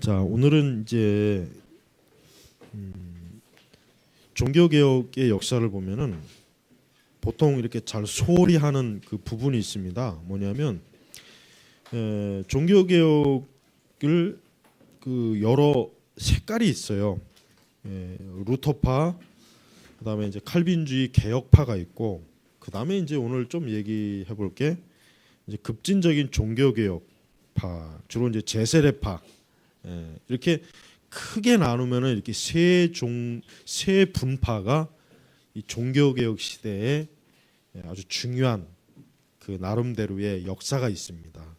자 오늘은 이제 음, 종교 개혁의 역사를 보면은 보통 이렇게 잘 소홀히 하는 그 부분이 있습니다. 뭐냐면 에, 종교 개혁을 그 여러 색깔이 있어요. 에, 루터파, 그다음에 이제 칼빈주의 개혁파가 있고, 그다음에 이제 오늘 좀 얘기해 볼게 이제 급진적인 종교 개혁파, 주로 이제 제세례파 예, 이렇게 크게 나누면은 이렇게 세 종 세 분파가 이 종교 개혁 시대에 예, 아주 중요한 그 나름대로의 역사가 있습니다.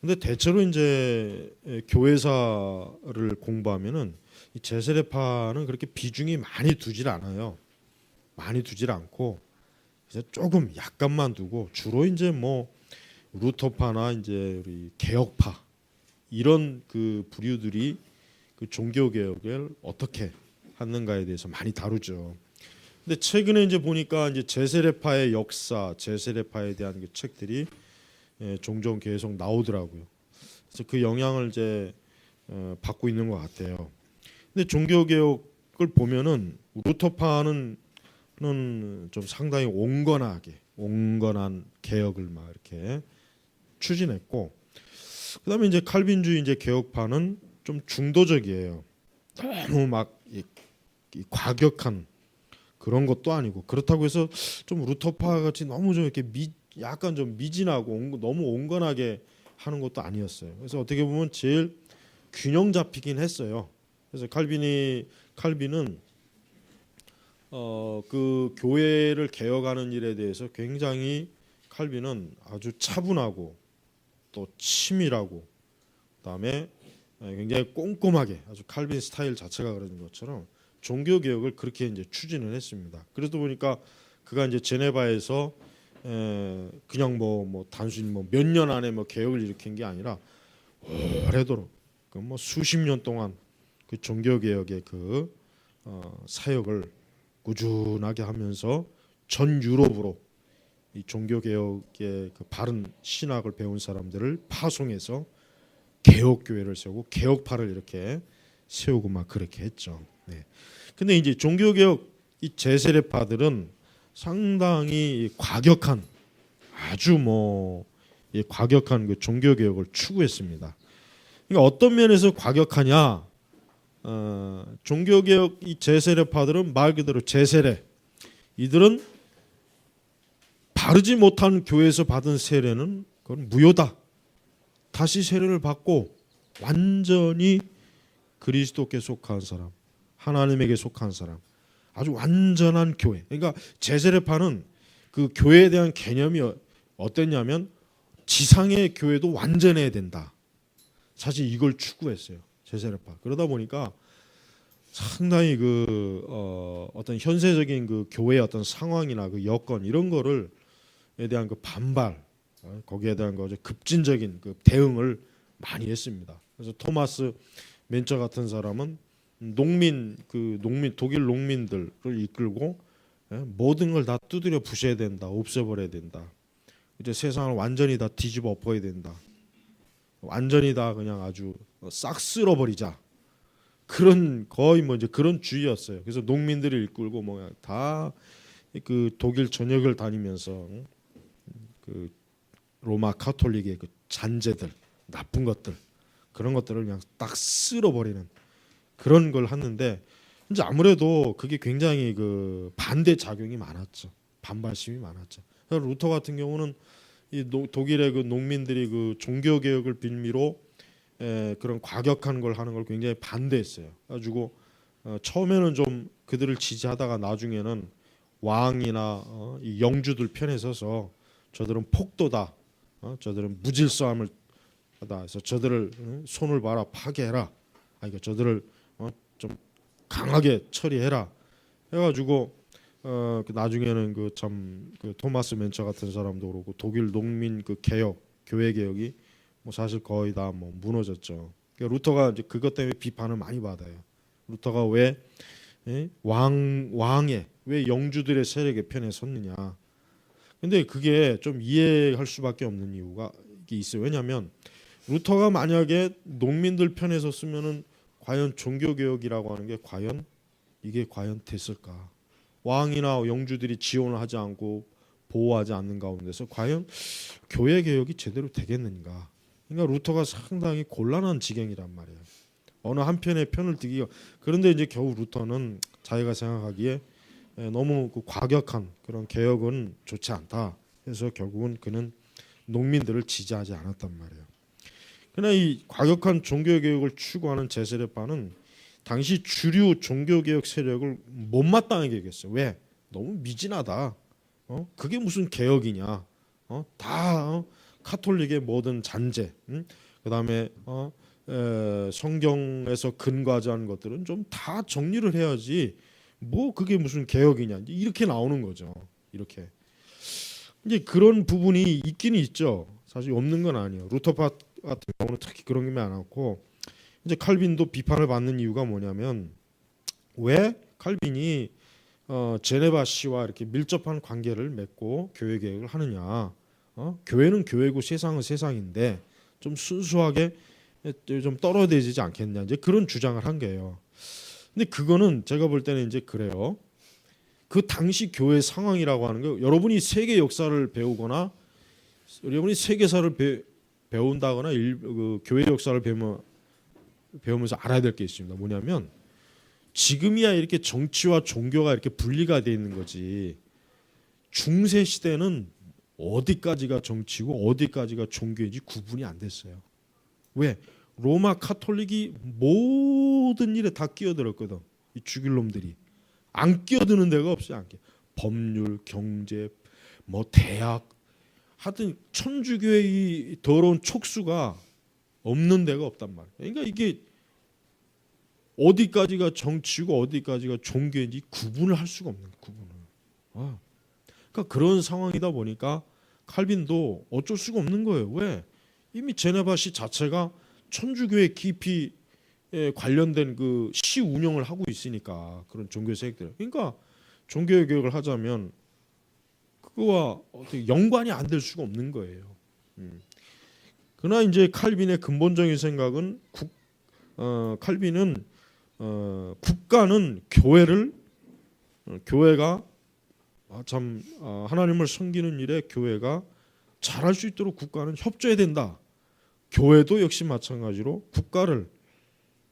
근데 대체로 이제 예, 교회사를 공부하면은 이 제세례파는 그렇게 비중이 많이 두질 않아요. 많이 두질 않고 그래서 조금 약간만 두고 주로 이제 뭐 루터파나 이제 우리 개혁파 이런 그 부류들이 그 종교 개혁을 어떻게 하는가에 대해서 많이 다루죠. 근데 최근에 이제 보니까 이제 제세례파의 역사, 제세례파에 대한 그 책들이 예, 종종 계속 나오더라고요. 그래서 그 영향을 이제 어, 받고 있는 것 같아요. 근데 종교 개혁을 보면은 루터파는 좀 상당히 온건하게 온건한 개혁을 막 이렇게 추진했고 그다음에 이제 칼빈주의 이제 개혁파는 좀 중도적이에요. 너무 막 이, 이 과격한 그런 것도 아니고 그렇다고 해서 좀 루터파 같이 너무 좀 이렇게 미, 약간 좀 미진하고 온, 너무 온건하게 하는 것도 아니었어요. 그래서 어떻게 보면 제일 균형 잡히긴 했어요. 그래서 칼빈이 칼빈은 어 그 교회를 개혁하는 일에 대해서 굉장히 칼빈은 아주 차분하고 또 치밀하고 그다음에 굉장히 꼼꼼하게 아주 칼빈 스타일 자체가 그런 것처럼 종교 개혁을 그렇게 이제 추진을 했습니다. 그러다 보니까 그가 이제 제네바에서 에, 그냥 뭐 뭐 단순히 뭐 몇 년 안에 뭐 개혁을 일으킨 게 아니라 오래도록 그뭐 수십 년 동안 그 종교 개혁의 그 어, 사역을 꾸준하게 하면서 전 유럽으로 이 종교 개혁의 그 바른 신학을 배운 사람들을 파송해서 개혁 교회를 세우고 개혁파를 이렇게 세우고 막 그렇게 했죠. 네. 근데 이제 종교 개혁 이 제세례파들은 상당히 과격한 아주 뭐이 과격한 그 종교 개혁을 추구했습니다. 그러니까 어떤 면에서 과격하냐? 어, 종교 개혁 이 제세례파들은 말 그대로 제세례 이들은 바르지 못한 교회에서 받은 세례는 그건 무효다. 다시 세례를 받고 완전히 그리스도께 속한 사람, 하나님에게 속한 사람, 아주 완전한 교회. 그러니까 제세례파는 그 교회에 대한 개념이 어- 어땠냐면 지상의 교회도 완전해야 된다. 사실 이걸 추구했어요. 제세례파. 그러다 보니까 상당히 그 어, 어떤 현세적인 그 교회의 어떤 상황이나 그 여건 이런 거를 에 대한 그 반발 어, 거기에 대한 거 급진적인 그 대응을 많이 했습니다. 그래서 토마스 멘처 같은 사람은 농민 그 농민 독일 농민들을 이끌고 예, 모든 걸 다 두드려 부셔야 된다, 없애버려야 된다. 이제 세상을 완전히 다 뒤집어 엎어야 된다. 완전히 다 그냥 아주 싹 쓸어버리자. 그런 거의 뭐 이제 그런 주의였어요. 그래서 농민들을 이끌고 뭐 다 그 독일 전역을 다니면서 응? 그 로마 카톨릭의 그 잔재들 나쁜 것들 그런 것들을 그냥 딱 쓸어버리는 그런 걸 하는데 이제 아무래도 그게 굉장히 그 반대 작용이 많았죠. 반발심이 많았죠. 그래서 루터 같은 경우는 이 노- 독일의 그 농민들이 그 종교 개혁을 빌미로 에, 그런 과격한 걸 하는 걸 굉장히 반대했어요. 가지고 어, 처음에는 좀 그들을 지지하다가 나중에는 왕이나 어, 이 영주들 편에 서서 저들은 폭도다. 어? 저들은 무질서함을 하다. 해서 저들을 어? 손을 봐라 파괴해라. 아, 그러니까 저들을 어? 좀 강하게 처리해라. 해가지고 어, 그 나중에는 그참그 토마스 멘처 같은 사람도 그렇고 독일 농민 그 개혁 교회 개혁이 뭐 사실 거의 다 뭐 무너졌죠. 그러니까 루터가 이제 그것 때문에 비판을 많이 받아요. 루터가 왜 예? 왕 왕의 왜 영주들의 세력의 편에 섰느냐? 근데 그게 좀 이해할 수밖에 없는 이유가 있어요. 왜냐하면 루터가 만약에 농민들 편에 섰으면은 과연 종교 개혁이라고 하는 게 과연 이게 과연 됐을까? 왕이나 영주들이 지원을 하지 않고 보호하지 않는 가운데서 과연 교회 개혁이 제대로 되겠는가? 그러니까 루터가 상당히 곤란한 지경이란 말이에요. 어느 한편의 편을 들기가 그런데 이제 겨우 루터는 자기가 생각하기에 에, 너무 그 과격한 그런 개혁은 좋지 않다. 해서 결국은 그는 농민들을 지지하지 않았단 말이에요. 그러나 이 과격한 종교 개혁을 추구하는 제세례파는 당시 주류 종교 개혁 세력을 못마땅하게 얘기했어요. 왜? 너무 미진하다. 어? 그게 무슨 개혁이냐? 어? 다 어? 카톨릭의 모든 잔재, 음? 그다음에 어? 에, 성경에서 근거하자는 것들은 좀 다 정리를 해야지. 뭐 그게 무슨 개혁이냐? 이렇게 나오는 거죠. 이렇게. 이제 그런 부분이 있긴 있죠. 사실 없는 건 아니에요. 루터파 같은 경우는 특히 그런 게 많았고 이제 칼빈도 비판을 받는 이유가 뭐냐면 왜 칼빈이 어, 제네바 씨와 이렇게 밀접한 관계를 맺고 교회 개혁을 하느냐? 어? 교회는 교회고 세상은 세상인데 좀 순수하게 좀 떨어지지 않겠냐? 이제 그런 주장을 한 거예요. 근데 그거는 제가 볼 때는 이제 그래요. 그 당시 교회 상황이라고 하는 게 여러분이 세계 역사를 배우거나 여러분이 세계사를 배, 배운다거나 일, 그 교회 역사를 배우면 배우면서 알아야 될 게 있습니다. 뭐냐면 지금이야 이렇게 정치와 종교가 이렇게 분리가 돼 있는 거지. 중세 시대는 어디까지가 정치고 어디까지가 종교인지 구분이 안 됐어요. 왜? 로마 카톨릭이 모든 일에 다 끼어들었거든. 이 죽일 놈들이 안 끼어드는 데가 없어요. 안 끼. 법률, 경제, 뭐 대학, 하여튼 천주교의 이 더러운 촉수가 없는 데가 없단 말이에요. 그러니까 이게 어디까지가 정치고 어디까지가 종교인지 구분을 할 수가 없는 구분을. 아. 그러니까 그런 상황이다 보니까 칼빈도 어쩔 수가 없는 거예요. 왜? 이미 제네바시 자체가 천주교에 깊이 에 관련된 그 시 운영을 하고 있으니까 그런 종교 세력들. 그러니까 종교 개혁을 하자면 그거와 어떻게 연관이 안 될 수가 없는 거예요. 음. 그러나 이제 칼빈의 근본적인 생각은 국, 어, 칼빈은 어, 국가는 교회를 어, 교회가 아, 참 어, 하나님을 섬기는 일에 교회가 잘할 수 있도록 국가는 협조해야 된다. 교회도 역시 마찬가지로 국가를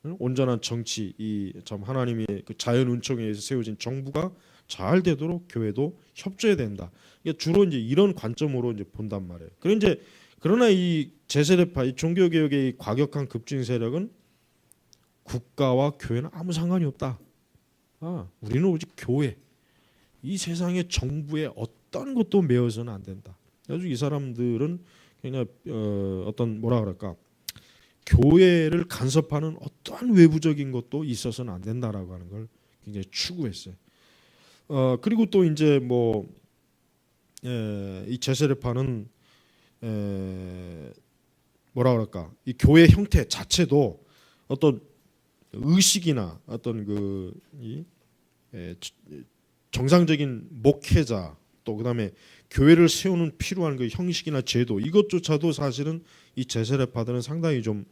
어, 온전한 정치 이 참 하나님의 그 자연 운총에 의해서 세워진 정부가 잘 되도록 교회도 협조해야 된다. 이게 주로 이제 이런 관점으로 이제 본단 말이에요. 그런 이제 그러나 이 제세례파 이 종교 개혁의 이 과격한 급진 세력은 국가와 교회는 아무 상관이 없다. 아, 우리는 오직 교회. 이 세상의 정부에 어떤 것도 매어서는 안 된다. 아주 이 사람들은 그냥 어, 어떤 뭐라 그럴까 교회를 간섭하는 어떠한 외부적인 것도 있어서는 안 된다라고 하는 걸 굉장히 추구했어요. 어 그리고 또 이제 뭐이 제세례파는 에, 뭐라 그럴까 이 교회 형태 자체도 어떤 의식이나 어떤 그이 정상적인 목회자 또 그다음에 교회를 세우는 필요한 그 형식이나 제도 이것조차도 사실은 이 제세례 파들은 상당히 좀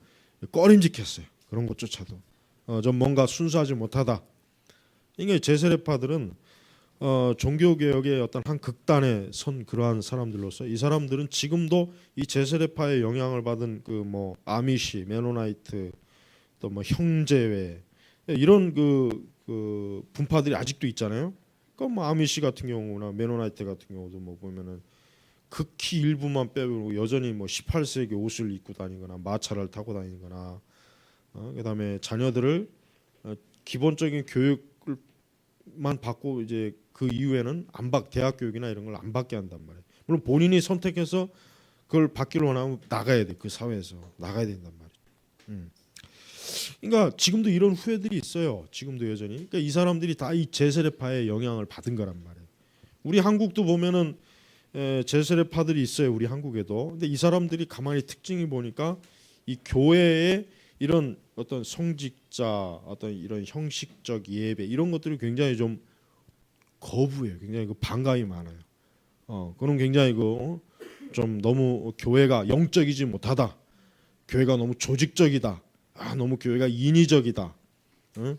꺼림직했어요. 그런 것조차도 어, 좀 뭔가 순수하지 못하다. 이게 제세례 파들은 어, 종교 개혁의 어떤 한 극단에 선 그러한 사람들로서 이 사람들은 지금도 이 제세례파의 영향을 받은 그 뭐 아미시, 메노나이트 또 뭐 형제회 이런 그, 그 분파들이 아직도 있잖아요. 그러니까 뭐 아미시 같은 경우나 메노나이트 같은 경우도 뭐 보면은 극히 일부만 빼고 여전히 뭐 18세기 옷을 입고 다니거나 마차를 타고 다니거나 어, 그다음에 자녀들을 어, 기본적인 교육만 받고 이제 그 이후에는 안받 대학 교육이나 이런 걸 안 받게 한단 말이에요. 물론 본인이 선택해서 그걸 받기를 원하면 나가야 돼 그 사회에서 나가야 된단 말이에요. 음. 그러니까 지금도 이런 후회들이 있어요. 지금도 여전히. 그러니까 이 사람들이 다 이 제세례파의 영향을 받은 거란 말이에요. 우리 한국도 보면은 에, 제세례파들이 있어요. 우리 한국에도. 근데 이 사람들이 가만히 특징이 보니까 이 교회의 이런 어떤 성직자, 어떤 이런 형식적 예배 이런 것들을 굉장히 좀 거부해요. 굉장히 그 반감이 많아요. 어, 그런 굉장히 그 좀 너무 교회가 영적이지 못하다. 교회가 너무 조직적이다. 아 너무 교회가 인위적이다. 응?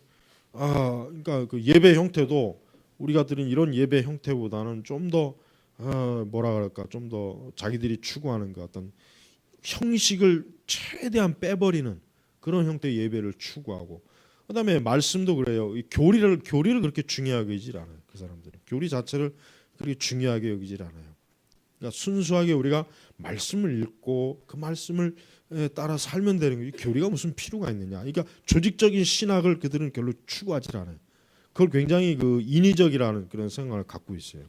아 그러니까 그 예배 형태도 우리가 드린 이런 예배 형태보다는 좀더 아, 뭐라 그럴까 좀 더 자기들이 추구하는 그 어떤 형식을 최대한 빼버리는 그런 형태의 예배를 추구하고 그다음에 말씀도 그래요. 이 교리를 교리를 그렇게 중요하게 여기질 않아요. 그 사람들은 교리 자체를 그렇게 중요하게 여기질 않아요. 그러니까 순수하게 우리가 말씀을 읽고 그 말씀을 에, 따라 살면 되는 거지 교리가 무슨 필요가 있느냐. 그러니까 조직적인 신학을 그들은 별로 추구하지 않아요. 그걸 굉장히 그 인위적이라는 그런 생각을 갖고 있어요.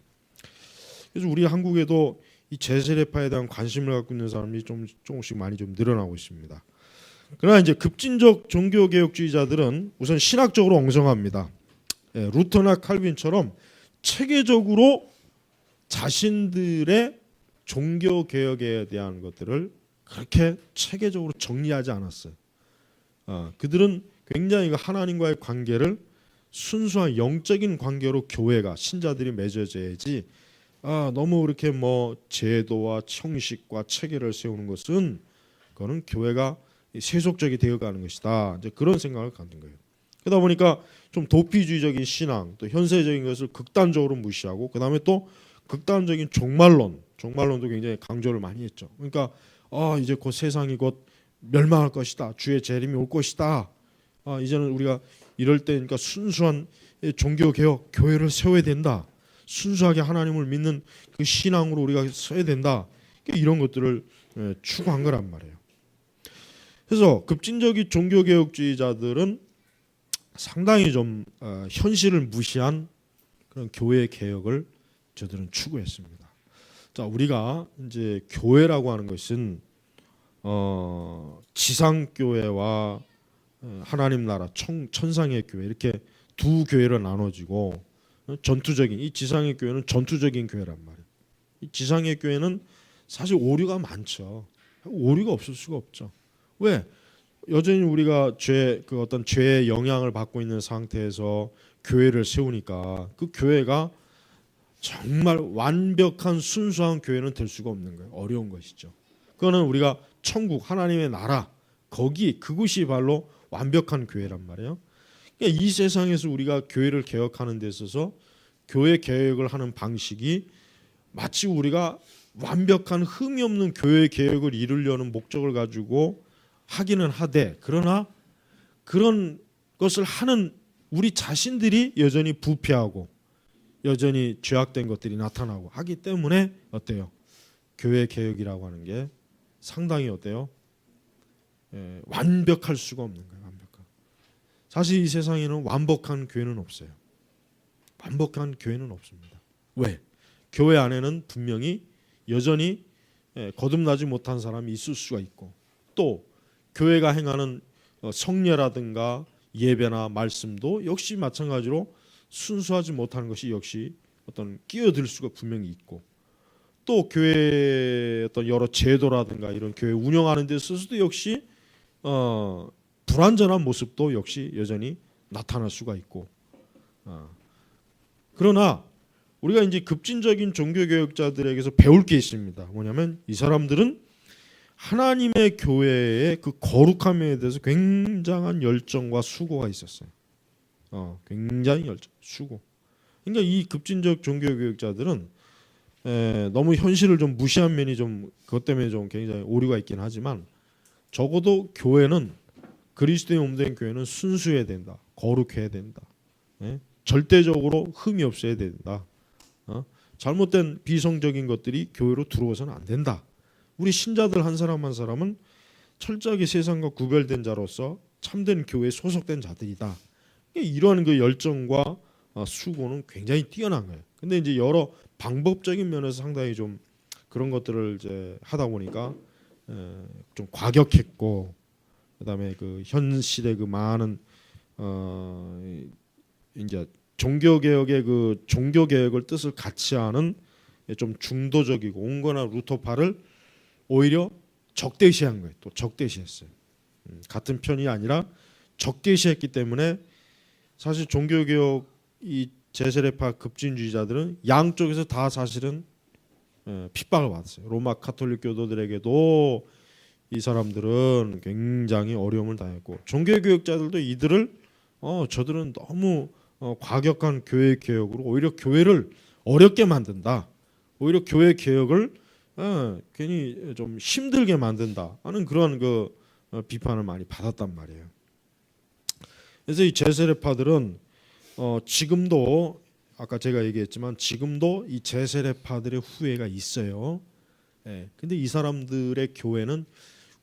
그래서 우리 한국에도 이 제세례파에 대한 관심을 갖고 있는 사람이 좀 조금씩 많이 좀 늘어나고 있습니다. 그러나 이제 급진적 종교 개혁주의자들은 우선 신학적으로 엉성합니다. 예, 루터나 칼빈처럼 체계적으로 자신들의 종교 개혁에 대한 것들을 그렇게 체계적으로 정리하지 않았어요. 아, 그들은 굉장히 그 하나님과의 관계를 순수한 영적인 관계로 교회가 신자들이 맺어져야지 아, 너무 그렇게 뭐 제도와 형식과 체계를 세우는 것은 그거는 교회가 세속적이 되어가는 것이다. 이제 그런 생각을 갖는 거예요. 그러다 보니까 좀 도피주의적인 신앙, 또 현세적인 것을 극단적으로 무시하고 그다음에 또 극단적인 종말론, 종말론도 굉장히 강조를 많이 했죠. 그러니까 아 이제 곧 세상이 곧 멸망할 것이다, 주의 재림이 올 것이다. 아 이제는 우리가 이럴 때 그러니까 순수한 종교 개혁 교회를 세워야 된다. 순수하게 하나님을 믿는 그 신앙으로 우리가 서야 된다. 이런 것들을 예, 추구한 거란 말이에요. 그래서 급진적인 종교 개혁주의자들은 상당히 좀 어, 현실을 무시한 그런 교회 개혁을 저들은 추구했습니다. 자, 우리가 이제 교회라고 하는 것은 어, 지상 교회와 어, 하나님 나라 청, 천상의 교회 이렇게 두 교회로 나눠지고 어, 전투적인 이 지상의 교회는 전투적인 교회란 말이에요. 이 지상의 교회는 사실 오류가 많죠. 오류가 없을 수가 없죠. 왜? 여전히 우리가 죄 그 어떤 죄의 영향을 받고 있는 상태에서 교회를 세우니까 그 교회가 정말 완벽한 순수한 교회는 될 수가 없는 거예요. 어려운 것이죠. 그거는 우리가 천국 하나님의 나라 거기 그곳이 바로 완벽한 교회란 말이에요. 그러니까 이 세상에서 우리가 교회를 개혁하는 데 있어서 교회 개혁을 하는 방식이 마치 우리가 완벽한 흠이 없는 교회 개혁을 이루려는 목적을 가지고 하기는 하되 그러나 그런 것을 하는 우리 자신들이 여전히 부패하고 여전히 죄악된 것들이 나타나고 하기 때문에 어때요? 교회 개혁이라고 하는 게 상당히 어때요? 예, 완벽할 수가 없는 거예요. 완벽한. 사실 이 세상에는 완벽한 교회는 없어요. 완벽한 교회는 없습니다. 왜? 교회 안에는 분명히 여전히 예, 거듭나지 못한 사람이 있을 수가 있고 또 교회가 행하는 어, 성례라든가 예배나 말씀도 역시 마찬가지로 순수하지 못하는 것이 역시 어떤 끼어들 수가 분명히 있고 또 교회 어떤 여러 제도라든가 이런 교회 운영하는 데 있어서도 역시 어, 불완전한 모습도 역시 여전히 나타날 수가 있고 어. 그러나 우리가 이제 급진적인 종교 교육자들에게서 배울 게 있습니다. 뭐냐면 이 사람들은 하나님의 교회의 그 거룩함에 대해서 굉장한 열정과 수고가 있었어요. 어, 굉장히 열정, 수고. 그러니까 이 급진적 종교 교육자들은 에, 너무 현실을 좀 무시한 면이 좀 그것 때문에 좀 굉장히 오류가 있긴 하지만 적어도 교회는 그리스도의 몸된 교회는 순수해야 된다, 거룩해야 된다, 예? 절대적으로 흠이 없어야 된다. 어? 잘못된 비성적인 것들이 교회로 들어와서는 안 된다. 우리 신자들 한 사람 한 사람은 철저하게 세상과 구별된 자로서 참된 교회에 소속된 자들이다. 이러한 그 열정과 어, 수고는 굉장히 뛰어난 거예요. 근데 이제 여러 방법적인 면에서 상당히 좀 그런 것들을 이제 하다 보니까 좀 과격했고 그다음에 그 현 시대 그 많은 어 이제 종교 개혁의 그 종교 개혁을 뜻을 같이 하는 좀 중도적이고 온거나 루터파를 오히려 적대시한 거예요. 또 적대시했어요. 음, 같은 편이 아니라 적대시했기 때문에 사실 종교 개혁 이 제세례파 급진주의자들은 양쪽에서 다 사실은 예, 핍박을 받았어요. 로마 카톨릭 교도들에게도 이 사람들은 굉장히 어려움을 당했고 종교 교육자들도 이들을 어 저들은 너무 어, 과격한 교회 개혁으로 오히려 교회를 어렵게 만든다. 오히려 교회 개혁을 어, 괜히 좀 힘들게 만든다 하는 그런 그 어, 비판을 많이 받았단 말이에요. 그래서 이 제세례파들은 어, 지금도 아까 제가 얘기했지만 지금도 이 제세례파들의 후회가 있어요. 예. 근데 이 사람들의 교회는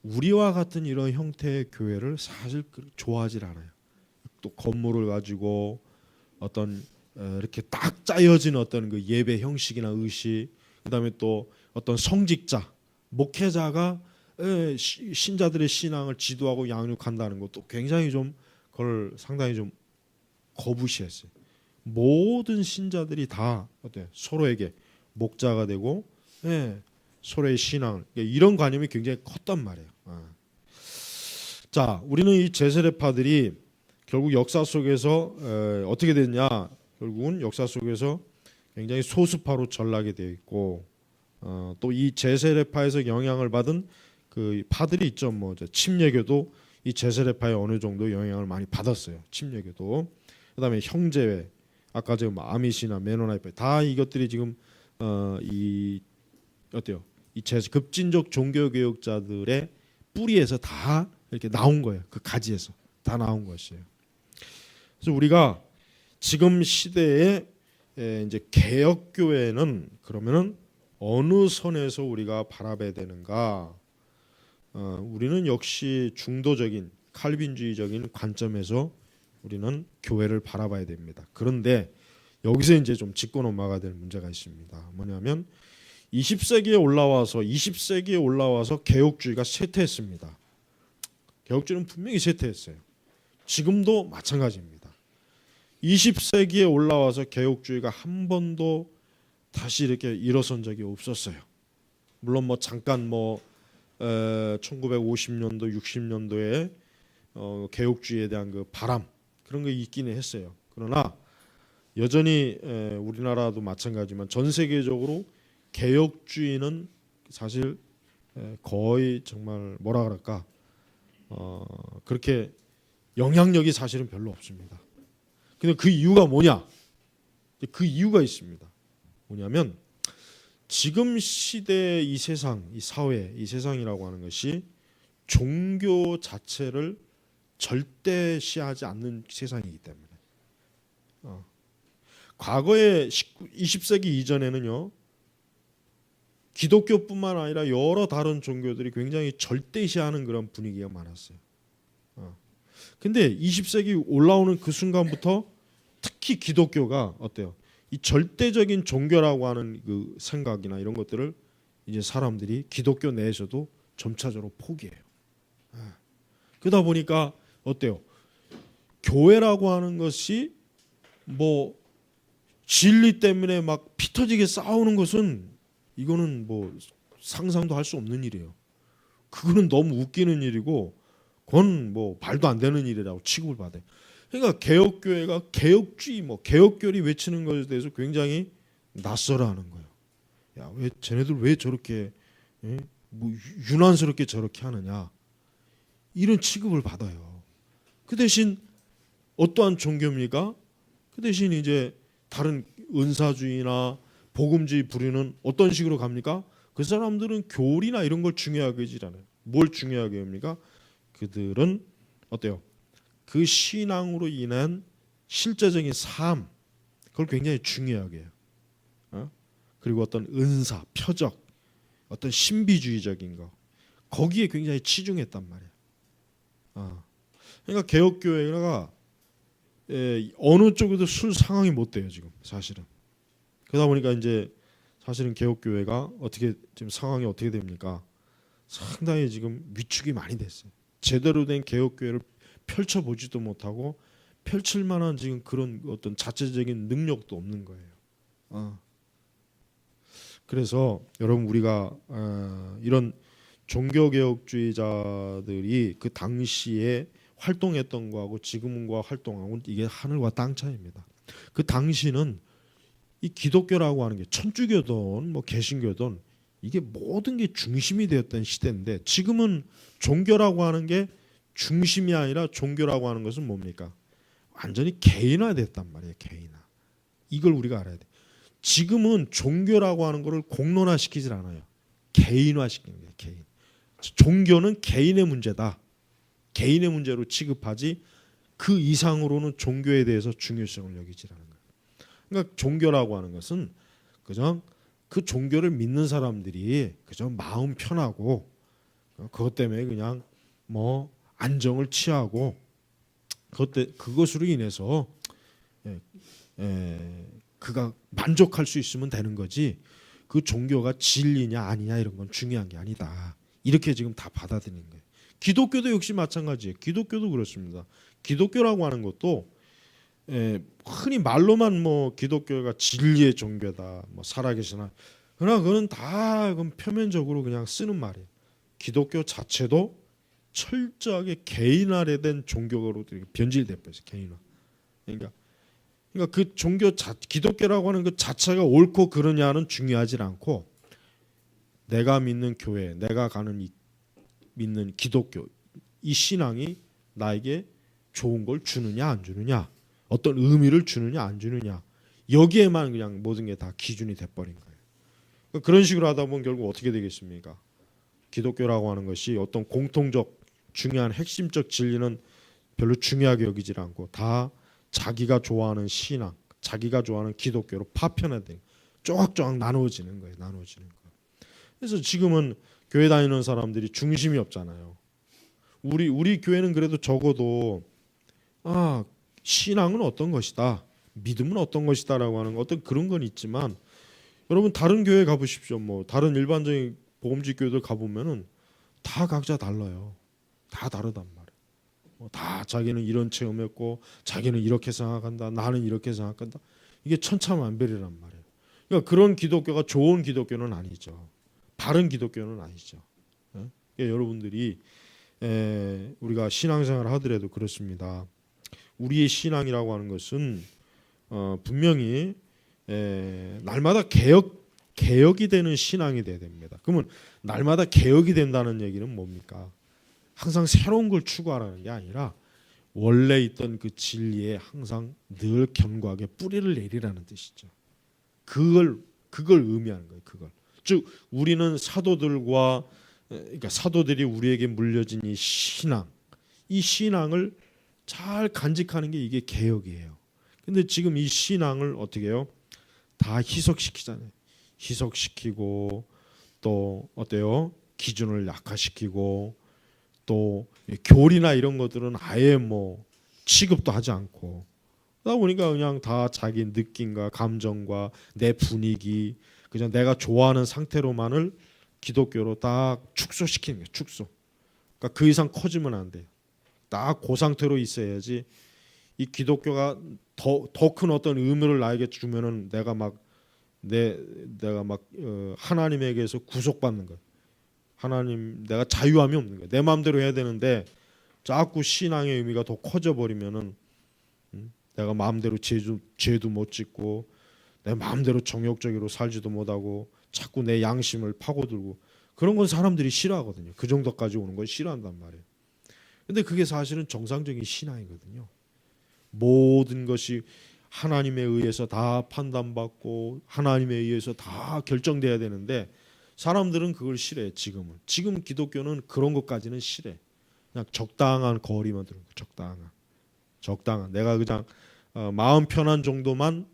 우리와 같은 이런 형태의 교회를 사실 그- 좋아하질 않아요. 또 건물을 가지고 어떤 어, 이렇게 딱 짜여진 어떤 그 예배 형식이나 의식, 그다음에 또 어떤 성직자, 목회자가 에, 시- 신자들의 신앙을 지도하고 양육한다는 것도 굉장히 좀 그걸 상당히 좀 거부시했어요. 모든 신자들이 다 어때 서로에게 목자가 되고 예, 서로의 신앙 이런 관념이 굉장히 컸단 말이에요. 아. 자, 우리는 이 제세례파들이 결국 역사 속에서 에, 어떻게 됐냐? 결국은 역사 속에서 굉장히 소수파로 전락이 되어 있고 어, 또 이 제세례파에서 영향을 받은 그 파들이 있죠. 뭐 침례교도 이 제세례파에 어느 정도 영향을 많이 받았어요. 침례교도 그다음에 형제회 아까 지금 아미시나 메노나이파 다 이것들이 지금 어, 이 어때요? 이 제, 급진적 종교 교육자들의 뿌리에서 다 이렇게 나온 거예요. 그 가지에서 다 나온 것이에요. 그래서 우리가 지금 시대에 에, 이제 개혁 교회는 그러면은 어느 선에서 우리가 바라봐야 되는가? 어, 우리는 역시 중도적인 칼빈주의적인 관점에서 우리는 교회를 바라봐야 됩니다. 그런데 여기서 이제 좀 짚고 넘어가야 될 문제가 있습니다. 뭐냐면 20세기에 올라와서 20세기에 올라와서 개혁주의가 쇠퇴했습니다. 개혁주의는 분명히 쇠퇴했어요. 지금도 마찬가지입니다. 20세기에 올라와서 개혁주의가 한 번도 다시 이렇게 일어선 적이 없었어요. 물론 뭐 잠깐 뭐 에, 1950년도 60년도에 어, 개혁주의에 대한 그 바람 그런 게 있기는 했어요. 그러나 여전히 에, 우리나라도 마찬가지지만 전 세계적으로 개혁주의는 사실 에, 거의 정말 뭐라 그럴까 어, 그렇게 영향력이 사실은 별로 없습니다. 근데 그 이유가 뭐냐? 그 이유가 있습니다. 뭐냐면 지금 시대 이 세상, 이 사회, 이 세상이라고 하는 것이 종교 자체를 절대시하지 않는 세상이기 때문에. 어. 과거에 19, 20세기 이전에는요. 기독교뿐만 아니라 여러 다른 종교들이 굉장히 절대시하는 그런 분위기가 많았어요. 어. 근데 20세기 올라오는 그 순간부터 특히 기독교가 어때요? 이 절대적인 종교라고 하는 그 생각이나 이런 것들을 이제 사람들이 기독교 내에서도 점차적으로 포기해요. 예. 그러다 보니까 어때요? 교회라고 하는 것이 뭐 진리 때문에 막 피터지게 싸우는 것은 이거는 뭐 상상도 할 수 없는 일이에요. 그거는 너무 웃기는 일이고 그건 뭐 말도 안 되는 일이라고 취급을 받아요. 그러니까 개혁교회가 개혁주의 뭐 개혁교리 외치는 것에 대해서 굉장히 낯설어 하는 거예요. 야 왜 쟤네들 왜 저렇게 예? 뭐 유- 유난스럽게 저렇게 하느냐 이런 취급을 받아요. 그 대신 어떠한 종교입니까? 그 대신 이제 다른 은사주의나 복음주의 부류는 어떤 식으로 갑니까? 그 사람들은 교리나 이런 걸 중요하게 하지 않아요. 뭘 중요하게 합니까? 그들은 어때요? 그 신앙으로 인한 실제적인 삶 그걸 굉장히 중요하게 해요. 어? 그리고 어떤 은사, 표적, 어떤 신비주의적인 거 거기에 굉장히 치중했단 말이에요. 어. 그러니까 개혁교회가 예, 어느 쪽에도 술 상황이 못 돼요 지금 사실은. 그러다 보니까 이제 사실은 개혁교회가 어떻게 지금 상황이 어떻게 됩니까? 상당히 지금 위축이 많이 됐어요. 제대로 된 개혁교회를 펼쳐 보지도 못하고 펼칠 만한 지금 그런 어떤 자체적인 능력도 없는 거예요. 어. 그래서 여러분 우리가 어, 이런 종교개혁주의자들이 그 당시에 활동했던 거하고 지금과 활동하고 이게 하늘과 땅 차이입니다. 그 당시는 이 기독교라고 하는 게 천주교든 뭐 개신교든 이게 모든 게 중심이 되었던 시대인데 지금은 종교라고 하는 게 중심이 아니라 종교라고 하는 것은 뭡니까? 완전히 개인화됐단 말이에요. 개인화. 이걸 우리가 알아야 돼. 지금은 종교라고 하는 것을 공론화시키질 않아요. 개인화시키는 거예요. 개인. 종교는 개인의 문제다. 개인의 문제로 취급하지 그 이상으로는 종교에 대해서 중요성을 여기질 않은 거예요. 그러니까 종교라고 하는 것은 그저 그 종교를 믿는 사람들이 그저 마음 편하고 그것 때문에 그냥 뭐 안정을 취하고 그것 때 그것으로 인해서 예, 예, 그가 만족할 수 있으면 되는 거지 그 종교가 진리냐 아니냐 이런 건 중요한 게 아니다 이렇게 지금 다 받아들이는 거예요. 기독교도 역시 마찬가지예요. 기독교도 그렇습니다. 기독교라고 하는 것도 예, 흔히 말로만 뭐 기독교가 진리의 종교다, 뭐 살아계시나 그러나 그거는 다 그건 표면적으로 그냥 쓰는 말이에요. 기독교 자체도 철저하게 개인화된 종교로 변질돼 버렸어요. 개인화. 그러니까 그러니까 그 종교 자, 기독교라고 하는 그 자체가 옳고 그러냐는 중요하지 않고 내가 믿는 교회, 내가 가는 이, 믿는 기독교 이 신앙이 나에게 좋은 걸 주느냐 안 주느냐 어떤 의미를 주느냐 안 주느냐 여기에만 그냥 모든 게 다 기준이 돼버린 거예요. 그러니까 그런 식으로 하다 보면 결국 어떻게 되겠습니까? 기독교라고 하는 것이 어떤 공통적 중요한 핵심적 진리는 별로 중요하게 여기질 않고 다 자기가 좋아하는 신앙, 자기가 좋아하는 기독교로 파편화된 쪼각쪼각 나누어지는 거예요. 나누어지는 거. 그래서 지금은 교회 다니는 사람들이 중심이 없잖아요. 우리 우리 교회는 그래도 적어도 아 신앙은 어떤 것이다, 믿음은 어떤 것이다라고 하는 어떤 그런 건 있지만 여러분 다른 교회 가보십시오. 뭐 다른 일반적인 복음직 교회들 가보면은 다 각자 달라요. 다 다르단 말이에요. 뭐다 자기는 이런 체험했고 자기는 이렇게 생각한다. 나는 이렇게 생각한다. 이게 천차만별이란 말이에요. 그러니까 그런 기독교가 좋은 기독교는 아니죠. 바른 기독교는 아니죠. 예? 그러니까 여러분들이 에, 우리가 신앙생활 하더라도 그렇습니다. 우리의 신앙이라고 하는 것은 어, 분명히 에, 날마다 개혁 개혁이 되는 신앙이 돼야 됩니다. 그러면 날마다 개혁이 된다는 얘기는 뭡니까? 항상 새로운 걸 추구하라는 게 아니라 원래 있던 그 진리에 항상 늘 견고하게 뿌리를 내리라는 뜻이죠. 그걸 그걸 의미하는 거예요. 그걸 즉 우리는 사도들과 에, 그러니까 사도들이 우리에게 물려진 이 신앙, 이 신앙을 잘 간직하는 게 이게 개혁이에요. 근데 지금 이 신앙을 어떻게 해요? 다 희석시키잖아요. 희석시키고 또 어때요? 기준을 약화시키고 또 교리나 이런 것들은 아예 뭐 취급도 하지 않고 그러다 보니까 그냥 다 자기 느낌과 감정과 내 분위기 그냥 내가 좋아하는 상태로만을 기독교로 딱 축소시키는 거예요. 축소. 그러니까 그 이상 커지면 안 돼요. 딱 그 상태로 있어야지 이 기독교가 더 더 큰 어떤 의미를 나에게 주면은 내가 막 내 내가 막 어, 하나님에게서 구속받는 거예요. 하나님 내가 자유함이 없는 거예요. 내 마음대로 해야 되는데 자꾸 신앙의 의미가 더 커져 버리면은 음, 내가 마음대로 죄도 죄도 못 짓고 내 마음대로 정욕적으로 살지도 못하고 자꾸 내 양심을 파고들고 그런 건 사람들이 싫어하거든요. 그 정도까지 오는 건 싫어한단 말이에요. 근데 그게 사실은 정상적인 신앙이거든요. 모든 것이 하나님에 의해서 다 판단받고 하나님에 의해서 다 결정돼야 되는데 사람들은 그걸 싫어해 지금은. 지금 기독교는 그런 것까지는 싫어. 그냥 적당한 거리만 들은 거. 적당한. 적당한. 내가 그냥 어, 마음 편한 정도만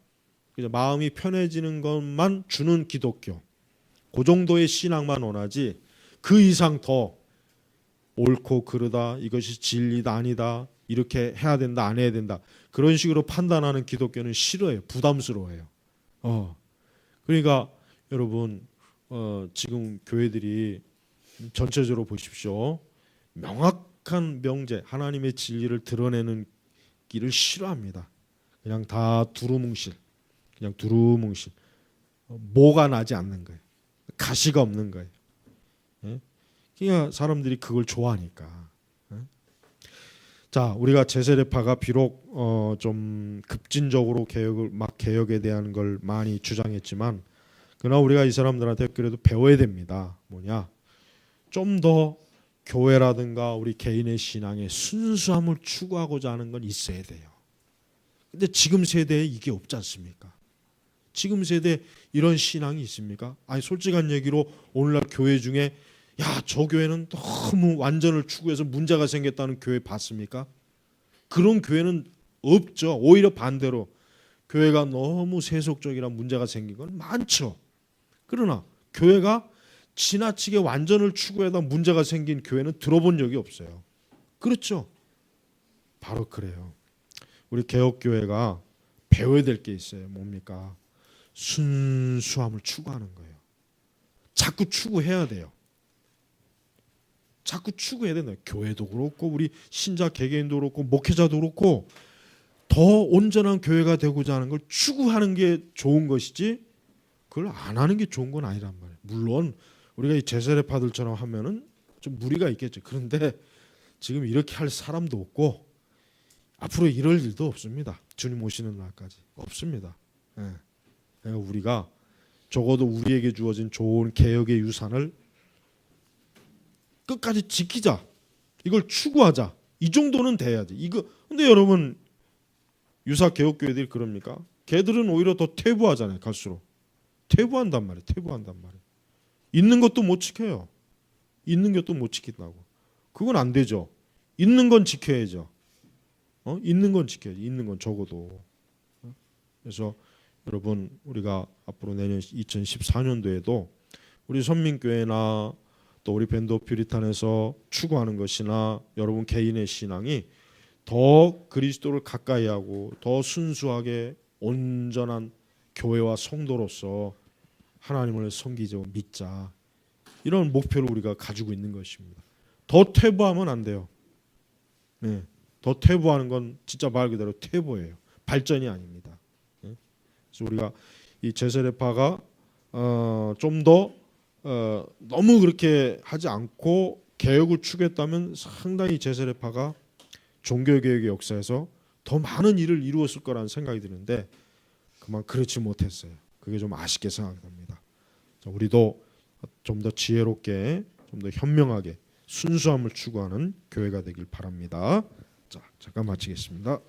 그냥 마음이 편해지는 것만 주는 기독교. 그 정도의 신앙만 원하지 그 이상 더 옳고 그르다 이것이 진리다 아니다 이렇게 해야 된다 안 해야 된다 그런 식으로 판단하는 기독교는 싫어요 부담스러워요 어 그러니까 여러분 어 지금 교회들이 전체적으로 보십시오 명확한 명제 하나님의 진리를 드러내는 길을 싫어합니다 그냥 다 두루뭉실 그냥 두루뭉실 어, 뭐가 나지 않는 거예요 가시가 없는 거예요 예? 그러니까 사람들이 그걸 좋아하니까. 예? 자, 우리가 제세례파가 비록 어, 좀 급진적으로 개혁을 막 개혁에 대한 걸 많이 주장했지만 그러나 우리가 이 사람들한테 그래도 배워야 됩니다. 뭐냐? 좀 더 교회라든가 우리 개인의 신앙에 순수함을 추구하고자 하는 건 있어야 돼요. 근데 지금 세대에 이게 없지 않습니까? 지금 세대 이런 신앙이 있습니까? 아니 솔직한 얘기로 오늘날 교회 중에 야 저 교회는 너무 완전을 추구해서 문제가 생겼다는 교회 봤습니까? 그런 교회는 없죠. 오히려 반대로 교회가 너무 세속적이라 문제가 생긴 건 많죠. 그러나 교회가 지나치게 완전을 추구해다 문제가 생긴 교회는 들어본 적이 없어요. 그렇죠? 바로 그래요. 우리 개혁 교회가 배워야 될 게 있어요. 뭡니까? 순수함을 추구하는 거예요. 자꾸 추구해야 돼요. 자꾸 추구해야 된다. 교회도 그렇고 우리 신자 개개인도 그렇고 목회자도 그렇고 더 온전한 교회가 되고자 하는 걸 추구하는 게 좋은 것이지 그걸 안 하는 게 좋은 건 아니란 말이에요. 물론 우리가 이 제세례파들처럼 하면은 좀 무리가 있겠죠. 그런데 지금 이렇게 할 사람도 없고 앞으로 이럴 일도 없습니다. 주님 오시는 날까지 없습니다. 예. 그러니까 우리가 적어도 우리에게 주어진 좋은 개혁의 유산을 끝까지 지키자. 이걸 추구하자. 이 정도는 돼야지. 이거 근데 여러분 유사 개혁 교회들이 그럽니까? 걔들은 오히려 더 퇴보하잖아요. 갈수록 퇴보한단 말이에요. 퇴보한단 말이에요. 있는 것도 못 지켜요. 있는 것도 못 지킨다고. 그건 안 되죠. 있는 건 지켜야죠. 어? 있는 건 지켜야지. 있는 건 적어도. 어? 그래서 여러분 우리가 앞으로 내년 2014년도에도 우리 선민교회나 또 우리 밴드 퓨리탄에서 추구하는 것이나 여러분 개인의 신앙이 더 그리스도를 가까이 하고 더 순수하게 온전한 교회와 성도로서 하나님을 섬기고 믿자 이런 목표를 우리가 가지고 있는 것입니다. 더 퇴보하면 안 돼요. 네, 더 퇴보하는 건 진짜 말 그대로 퇴보예요. 발전이 아닙니다. 네? 그래서 우리가 이 제세례파가 어, 좀더 어, 너무 그렇게 하지 않고 개혁을 추구했다면 상당히 제세례파가 종교개혁의 역사에서 더 많은 일을 이루었을 거라는 생각이 드는데 그만 그렇지 못했어요. 그게 좀 아쉽게 생각됩니다. 자, 우리도 좀 더 지혜롭게, 좀 더 현명하게 순수함을 추구하는 교회가 되길 바랍니다. 자, 잠깐 마치겠습니다.